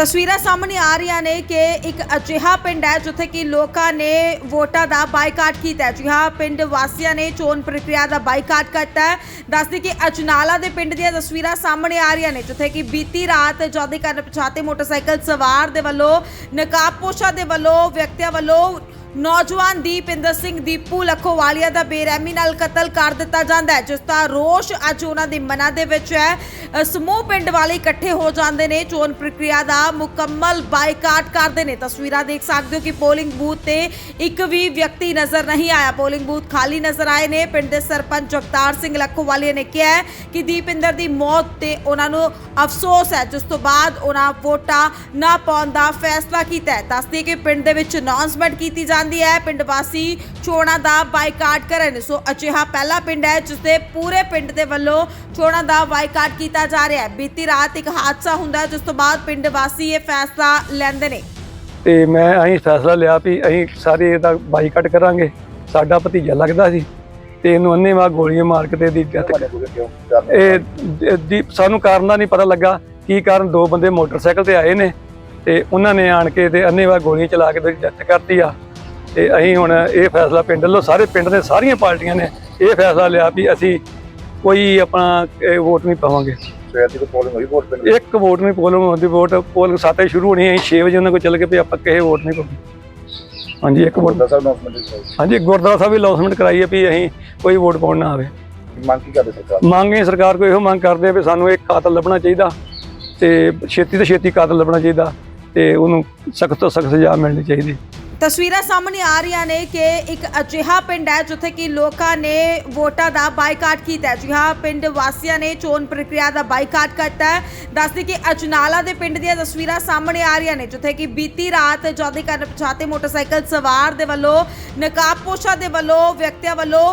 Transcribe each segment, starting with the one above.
ਤਸਵੀਰਾਂ ਸਾਹਮਣੇ ਆ ਰਹੀਆਂ ਨੇ ਕਿ ਇੱਕ ਅਜਿਹਾ ਪਿੰਡ ਹੈ ਜਿੱਥੇ ਕਿ ਲੋਕਾਂ ਨੇ ਵੋਟਾਂ ਦਾ ਬਾਈਕਾਟ ਕੀਤਾ ਹੈ। ਜੀ ਪਿੰਡ ਵਾਸੀਆਂ ਨੇ ਚੋਣ ਪ੍ਰਕਿਰਿਆ ਦਾ ਬਾਈਕਾਟ ਕੀਤਾ ਹੈ। ਦੱਸਦੇ ਕਿ ਅਜਨਾਲਾ ਦੇ ਪਿੰਡ ਦੀਆਂ ਤਸਵੀਰਾਂ ਸਾਹਮਣੇ ਆ ਰਹੀਆਂ ਨੇ, ਜਿੱਥੇ ਕਿ ਬੀਤੀ ਰਾਤ ਜਾਦੇ ਕਰਨ ਪਛਾਤੇ ਮੋਟਰਸਾਈਕਲ ਸਵਾਰ ਦੇ ਵੱਲੋਂ ਨਕਾਬਪੋਸ਼ਾਂ ਦੇ ਵੱਲੋਂ ਵਿਅਕਤੀਆਂ ਵੱਲੋਂ ਨੌਜਵਾਨ ਦੀਪਿੰਦਰ ਸਿੰਘ ਦੀਪੂ ਲਖੋਵਾਲੀਆ ਦਾ ਬੇਰਹਿਮੀ ਨਾਲ ਕਤਲ ਕਰ ਦਿੱਤਾ ਜਾਂਦਾ ਹੈ, ਜਿਸ ਦਾ ਰੋਸ਼ ਅੱਜ ਉਹਨਾਂ ਦੇ ਮਨਾਂ ਦੇ ਵਿੱਚ ਹੈ। ਸਮੂਹ ਪਿੰਡ ਵਾਲੇ ਇਕੱਠੇ ਹੋ ਜਾਂਦੇ ਨੇ, ਚੋਣ ਪ੍ਰਕਿਰਿਆ ਦਾ ਮੁਕੰਮਲ ਬਾਈਕਾਟ ਕਰਦੇ ਨੇ। ਤਸਵੀਰਾਂ ਦੇਖ ਸਕਦੇ ਹੋ ਕਿ ਪੋਲਿੰਗ ਬੂਥ ਤੇ ਇੱਕ ਵੀ ਵਿਅਕਤੀ ਨਜ਼ਰ ਨਹੀਂ ਆਇਆ। ਪੋਲਿੰਗ ਬੂਥ ਖਾਲੀ ਨਜ਼ਰ ਆਏ ਨੇ। ਪਿੰਡ ਦੇ ਸਰਪੰਚ ਜਗਤਾਰ ਸਿੰਘ ਲਖੋਵਾਲੀਆ ਨੇ ਕਿਹਾ ਹੈ ਕਿ ਦੀਪਿੰਦਰ ਦੀ ਮੌਤ ਤੇ ਉਹਨਾਂ ਨੂੰ ਅਫਸੋਸ ਹੈ, ਜਿਸ ਤੋਂ ਬਾਅਦ ਉਹਨਾਂ ਵੋਟਾਂ ਨਾ ਪਾਉਣ ਦਾ ਫੈਸਲਾ ਕੀਤਾ ਹੈ। ਦੱਸਦੇ ਕਿ ਪਿੰਡ ਦੇ ਵਿੱਚ ਅਨਾਉਂਸਮੈਂਟ ਕੀਤੀ ਜਾ ਜਾਂਦੀ ਹੈ ਪਿੰਡ ਵਾਸੀ ਚੋਣਾਂ ਦਾ ਬਾਈਕਾਟ ਕਰਨ। ਸੋ ਅਜਿਹਾ ਪਹਿਲਾ ਪਿੰਡ ਹੈ ਜਿਸ ਦੇ ਪੂਰੇ ਪਿੰਡ ਦੇ ਵੱਲੋਂ ਚੋਣਾਂ ਦਾ ਬਾਈਕਾਟ ਕੀਤਾ ਜਾ ਰਿਹਾ ਹੈ। ਬੀਤੀ ਰਾਤ ਇੱਕ ਹਾਦਸਾ ਹੁੰਦਾ ਜਿਸ ਤੋਂ ਬਾਅਦ ਪਿੰਡ ਵਾਸੀ ਇਹ ਫੈਸਲਾ ਲੈਂਦੇ ਨੇ। ਤੇ ਮੈਂ ਅਸੀਂ ਫੈਸਲਾ ਲਿਆ ਵੀ ਅਸੀਂ ਸਾਰੇ ਇਹਦਾ ਬਾਈਕਾਟ ਕਰਾਂਗੇ। ਸਾਡਾ ਭਤੀਜਾ ਲੱਗਦਾ ਸੀ ਤੇ ਇਹਨੂੰ ਅੰਨੇਵਾਹ ਗੋਲੀਆਂ ਮਾਰ ਕੇ ਤੇ ਇਹਦੀ ਡੈਥ ਇਹ ਦ- ਦੀ ਸਾਨੂੰ ਕਾਰਨ ਦਾ ਨਹੀਂ ਪਤਾ ਲੱਗਾ। ਕੀ ਕਾਰਨ? ਦੋ ਬੰਦੇ ਮੋਟਰਸਾਈਕਲ ਤੇ ਆਏ ਨੇ ਤੇ ਉਹਨਾਂ ਨੇ ਆਣ ਕੇ ਤੇ ਅੰਨੇਵਾਹ ਗੋਲੀਆਂ ਚਲਾ ਕੇ ਤੇ ਡੈਥ ਕਰਤੀ ਆ। ਤੇ ਅਸੀਂ ਹੁਣ ਇਹ ਫੈਸਲਾ ਪਿੰਡ ਵੱਲੋਂ ਸਾਰੇ ਪਿੰਡ ਦੇ ਸਾਰੀਆਂ ਪਾਰਟੀਆਂ ਨੇ ਇਹ ਫੈਸਲਾ ਲਿਆ ਵੀ ਅਸੀਂ ਕੋਈ ਆਪਣਾ ਇਹ ਵੋਟ ਨਹੀਂ ਪਾਵਾਂਗੇ। ਸਵੇਰ ਦੀ ਕੋਈ ਪੋਲਿੰਗ ਹੋਈ ਵੋਟ ਪਿੰਡ ਇੱਕ ਵੋਟ ਨਹੀਂ ਪੋਲਿੰਗ ਹੁੰਦੀ ਵੋਟ ਪੋਲਿੰਗ ਸਾਤੇ ਸ਼ੁਰੂ ਹੋਣੀ ਹੈ 6 ਵਜੇ ਉਹਨਾਂ ਕੋਲ ਚੱਲ ਕੇ ਵੀ ਆਪਾਂ ਕਿਸੇ ਵੋਟ ਨਹੀਂ ਪਾਉਣੀ ਹਾਂਜੀ ਇੱਕ ਵੋਟ ਦਾ ਸਾਹਿਬ ਅਨਾਉਂਸਮੈਂਟ ਹਾਂਜੀ ਗੁਰਦੁਆਰਾ ਸਾਹਿਬ ਵੀ ਲੌਸਮੈਂਟ ਕਰਾਈ ਹੈ ਵੀ ਅਸੀਂ ਕੋਈ ਵੋਟ ਪਾਉਣ ਨਾ ਆਵੇ। ਮੰਗ ਕੀ ਕਰਦੇ ਸਰਕਾਰ? ਮੰਗੇ ਸਰਕਾਰ ਕੋਈ ਇਹੋ ਮੰਗ ਕਰਦੇ ਆ ਵੀ ਸਾਨੂੰ ਇੱਕ ਕਾਤਲ ਲੱਭਣਾ ਚਾਹੀਦਾ ਤੇ ਛੇਤੀ ਤੋਂ ਛੇਤੀ ਕਾਤਲ ਲੱਭਣਾ ਚਾਹੀਦਾ ਤੇ ਉਹਨੂੰ ਸਖਤ ਤੋਂ ਸਖਤ ਸਜ਼ਾ ਮਿਲਣੀ ਚਾਹੀਦੀ। ਤਸਵੀਰਾਂ ਸਾਹਮਣੇ ਆ ਰਹੀਆਂ ਨੇ ਕਿ ਇੱਕ ਅਜਿਹਾ ਪਿੰਡ ਹੈ ਜਿੱਥੇ ਕਿ ਲੋਕਾਂ ਨੇ ਵੋਟਾਂ ਦਾ ਬਾਈਕਾਟ ਕੀਤਾ ਹੈ। ਜੀ ਹਾਂ ਪਿੰਡ ਵਾਸੀਆਂ ਨੇ ਚੋਣ ਪ੍ਰਕਿਰਿਆ ਦਾ ਬਾਈਕਾਟ ਕੀਤਾ ਹੈ। ਦੱਸਦੇ ਕਿ ਅਜਨਾਲਾ ਦੇ ਪਿੰਡ ਦੀਆਂ ਤਸਵੀਰਾਂ ਸਾਹਮਣੇ ਆ ਰਹੀਆਂ ਨੇ, ਜਿੱਥੇ ਕਿ ਬੀਤੀ ਰਾਤ ਜਾਦੇ ਕਰਨ ਪਛਾਤੇ ਮੋਟਰਸਾਈਕਲ ਸਵਾਰ ਦੇ ਵੱਲੋਂ ਨਕਾਬਪੋਸ਼ਾਂ ਦੇ ਵੱਲੋਂ ਵਿਅਕਤੀਆਂ ਵੱਲੋਂ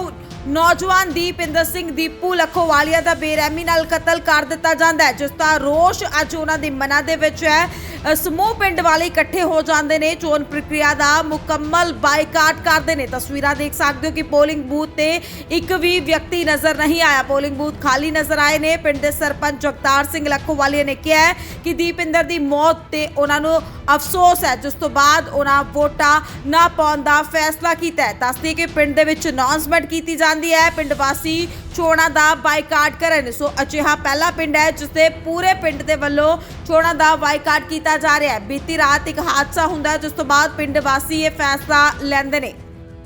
ਨੌਜਵਾਨ ਦੀਪਿੰਦਰ ਸਿੰਘ ਦੀਪੂ ਲਖੋਵਾਲੀਆ ਦਾ ਬੇਰਹਿਮੀ ਨਾਲ ਕਤਲ ਕਰ ਦਿੱਤਾ ਜਾਂਦਾ ਹੈ, ਜਿਸ ਦਾ ਰੋਸ਼ ਅੱਜ ਉਹਨਾਂ ਦੇ ਮਨਾਂ ਦੇ ਵਿੱਚ ਹੈ। ਸਮੂਹ ਪਿੰਡ ਵਾਲੇ ਇਕੱਠੇ ਹੋ ਜਾਂਦੇ ਨੇ, ਚੋਣ ਪ੍ਰਕਿਰਿਆ ਦਾ ਮੁਕੰਮਲ ਬਾਈਕਾਟ ਕਰਦੇ ਨੇ। ਤਸਵੀਰਾਂ ਦੇਖ ਸਕਦੇ ਹੋ ਕਿ ਪੋਲਿੰਗ ਬੂਥ ਤੇ ਇੱਕ ਵੀ ਵਿਅਕਤੀ ਨਜ਼ਰ ਨਹੀਂ ਆਇਆ। ਪੋਲਿੰਗ ਬੂਥ ਖਾਲੀ ਨਜ਼ਰ ਆਏ ਨੇ। ਪਿੰਡ ਦੇ ਸਰਪੰਚ ਜਗਤਾਰ ਸਿੰਘ ਲਖੋਵਾਲੀਆ ਨੇ ਕਿਹਾ ਹੈ ਕਿ ਦੀਪਿੰਦਰ ਦੀ ਮੌਤ ਤੇ ਉਹਨਾਂ ਨੂੰ ਅਫਸੋਸ ਹੈ, ਜਿਸ ਤੋਂ ਬਾਅਦ ਉਹਨਾਂ ਵੋਟਾਂ ਨਾ ਪਾਉਣ ਦਾ ਫੈਸਲਾ ਕੀਤਾ ਹੈ। ਦੱਸਦੇ ਕਿ ਪਿੰਡ ਦੇ ਵਿੱਚ ਅਨਾਉਂਸਮੈਂਟ ਕੀਤੀ ਜਾਂਦੀ ਹੈ। ਪਿੰਡ ਵਾਸੀ ਚੋਣਾਂ ਦਾ ਬਾਈਕਾਟ ਕਰਨ। ਸੋ ਅਜਿਹਾ ਪਹਿਲਾ ਪਿੰਡ ਹੈ ਜਿਸ ਦੇ ਪੂਰੇ ਪਿੰਡ ਦੇ ਵੱਲੋਂ ਚੋਣਾਂ ਦਾ ਬਾਈਕਾਟ ਕੀਤਾ ਜਾ ਰਿਹਾ ਹੈ। ਬੀਤੀ ਰਾਤ ਇੱਕ ਹਾਦਸਾ ਹੁੰਦਾ ਹੈ ਜਿਸ ਤੋਂ ਬਾਅਦ ਪਿੰਡ ਵਾਸੀ ਇਹ ਫੈਸਲਾ ਲੈਂਦੇ ਨੇ।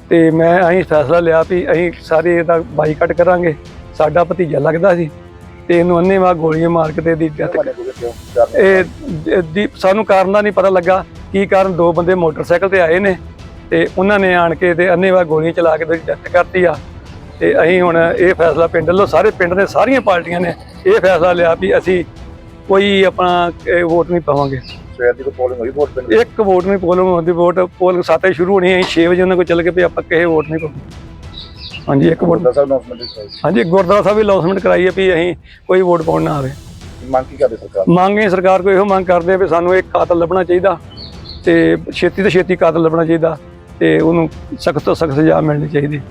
ਤੇ ਮੈਂ ਅਸੀਂ ਫੈਸਲਾ ਲਿਆ ਵੀ ਅਸੀਂ ਸਾਰੇ ਇਹਦਾ ਬਾਈਕਾਟ ਕਰਾਂਗੇ। ਸਾਡਾ ਭਤੀਜਾ ਲੱਗਦਾ ਸੀ ਤੇ ਇਹਨੂੰ ਅੰਨੇਵਾਹ ਗੋਲੀਆਂ ਮਾਰ ਕੇ ਤੇ ਇਹਦੀ ਡੈਥ ਇਹ ਦ- ਦੀ ਸਾਨੂੰ ਕਾਰਨ ਦਾ ਨਹੀਂ ਪਤਾ ਲੱਗਾ। ਕੀ ਕਾਰਨ? ਦੋ ਬੰਦੇ ਮੋਟਰਸਾਈਕਲ ਤੇ ਆਏ ਨੇ ਤੇ ਉਹਨਾਂ ਨੇ ਆਣ ਕੇ ਤੇ ਅੰਨੇਵਾਹ ਗੋਲੀਆਂ ਚਲਾ ਕੇ ਤੇ ਡੈਥ ਕਰਤੀ ਆ। ਤੇ ਅਸੀਂ ਹੁਣ ਇਹ ਫੈਸਲਾ ਪਿੰਡ ਵੱਲੋਂ ਸਾਰੇ ਪਿੰਡ ਦੇ ਸਾਰੀਆਂ ਪਾਰਟੀਆਂ ਨੇ ਇਹ ਫੈਸਲਾ ਲਿਆ ਵੀ ਅਸੀਂ ਕੋਈ ਆਪਣਾ ਵੋਟ ਨਹੀਂ ਪਾਵਾਂਗੇ। ਸਵੇਰ ਦੀ ਕੋਈ ਪੋਲਿੰਗ ਹੋਈ ਵੋਟ ਪਿੰਡ ਇੱਕ ਵੋਟ ਨਹੀਂ ਪੋਲਿੰਗ ਹੁੰਦੀ ਵੋਟ ਪੋਲਿੰਗ ਸਾਤੇ ਸ਼ੁਰੂ ਹੋਣੀ ਹੈ 6 ਵਜੇ ਉਹਨਾਂ ਕੋਲ ਚੱਲ ਕੇ ਵੀ ਆਪਾਂ ਕਿਸੇ ਵੋਟ ਨਹੀਂ ਪਾਉਣੀ ਹਾਂਜੀ ਇੱਕ ਵੋਟ ਦਾ ਸਾਹਿਬ ਅਨਾਉਂਸਮੈਂਟ ਹਾਂਜੀ ਗੁਰਦੁਆਰਾ ਸਾਹਿਬ ਵੀ ਲੌਸਮੈਂਟ ਕਰਾਈ ਹੈ ਵੀ ਅਸੀਂ ਕੋਈ ਵੋਟ ਪਾਉਣ ਨਾ ਆਵੇ। ਮੰਗ ਕੀ ਕਰਦੇ ਸਰਕਾਰ ਮੰਗੇ ਸਰਕਾਰ ਕੋਈ ਇਹੋ ਮੰਗ ਕਰਦੇ ਵੀ ਸਾਨੂੰ ਇੱਕ ਕਾਤਲ ਲੱਭਣਾ ਚਾਹੀਦਾ ਤੇ ਛੇਤੀ ਤੋਂ ਛੇਤੀ ਕਾਤਲ ਲੱਭਣਾ ਚਾਹੀਦਾ ਤੇ ਉਹਨੂੰ ਸਖਤ ਤੋਂ ਸਖਤ ਸਜ਼ਾ ਮਿਲਣੀ ਚਾਹੀਦੀ।